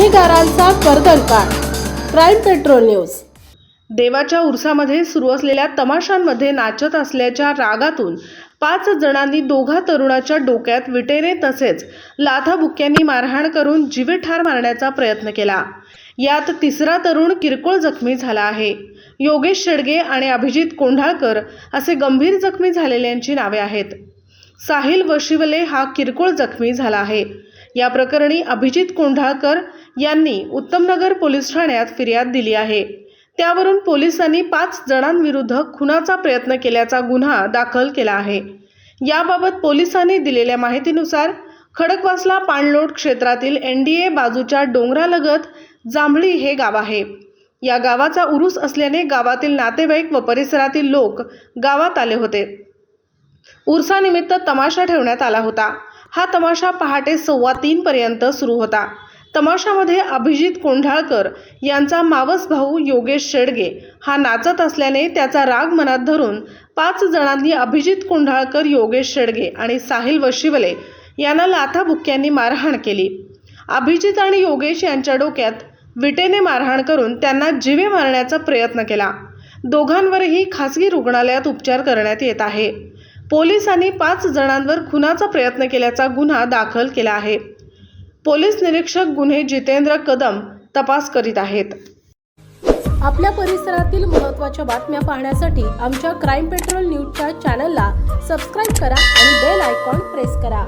गुन्हेगारांचा कर्दनकाळ crime patrol news. देवाच्या उरसामध्ये सुरू असलेल्या तमाशांमध्ये नाचत असल्याच्या रागातून पाच जणांनी दोघा तरुणाच्या डोक्यात विटेने तसेच लाथाबुक्क्यांनी मारहाण करून जीवे ठार मारण्याचा प्रयत्न केला. यात तिसरा तरुण किरकोळ जखमी झाला आहे. योगेश शेडगे आणि अभिजित कोंढाळकर असे गंभीर जखमी झालेल्यांची नावे आहेत. साहिल वशिवले हा किरकोळ जखमी झाला आहे. या प्रकरणी अभिजित कोंढाळकर यांनी उत्तमनगर पोलीस ठाण्यात फिर्याद दिली आहे. त्यावरून पोलिसांनी पाच जणांविरुद्ध खुनाचा प्रयत्न केल्याचा गुन्हा दाखल केला आहे. याबाबत पोलिसांनी दिलेल्या माहितीनुसार खडकवासला पाणलोट क्षेत्रातील एन डी ए बाजूच्या डोंगरालगत जांभळी हे गाव आहे. या गावाचा उरूस असल्याने गावातील नातेवाईक व परिसरातील लोक गावात आले होते. उरसानिमित्त तमाशा ठेवण्यात आला होता. हा तमाशा पहाटे सव्वा तीन पर्यंत सुरू होता. तमाशामध्ये अभिजित कोंढाळकर यांचा मावस भाऊ योगेश शेडगे हा नाचत असल्याने त्याचा राग मनात धरून पाच जणांनी अभिजित कोंढाळकर योगेश शेडगे आणि साहिल वशिवले यांना लाथाबुक्क्यांनी मारहाण केली. अभिजित आणि योगेश यांच्या डोक्यात विटेने मारहाण करून त्यांना जीवे मारण्याचा प्रयत्न केला. दोघांवरही खासगी रुग्णालयात उपचार करण्यात येत आहे. पोलिसांनी पाच जणांवर खुनाचा प्रयत्न केल्याचा गुन्हा दाखल केला आहे. पोलीस निरीक्षक गुन्हे जितेंद्र कदम तपास करीत आहेत. आपल्या परिसरातील महत्त्वाच्या बातम्या पाहण्यासाठी आमच्या क्राईम पेट्रोल न्यूजच्या चॅनलला सबस्क्राईब करा आणि बेल आयकॉन प्रेस करा.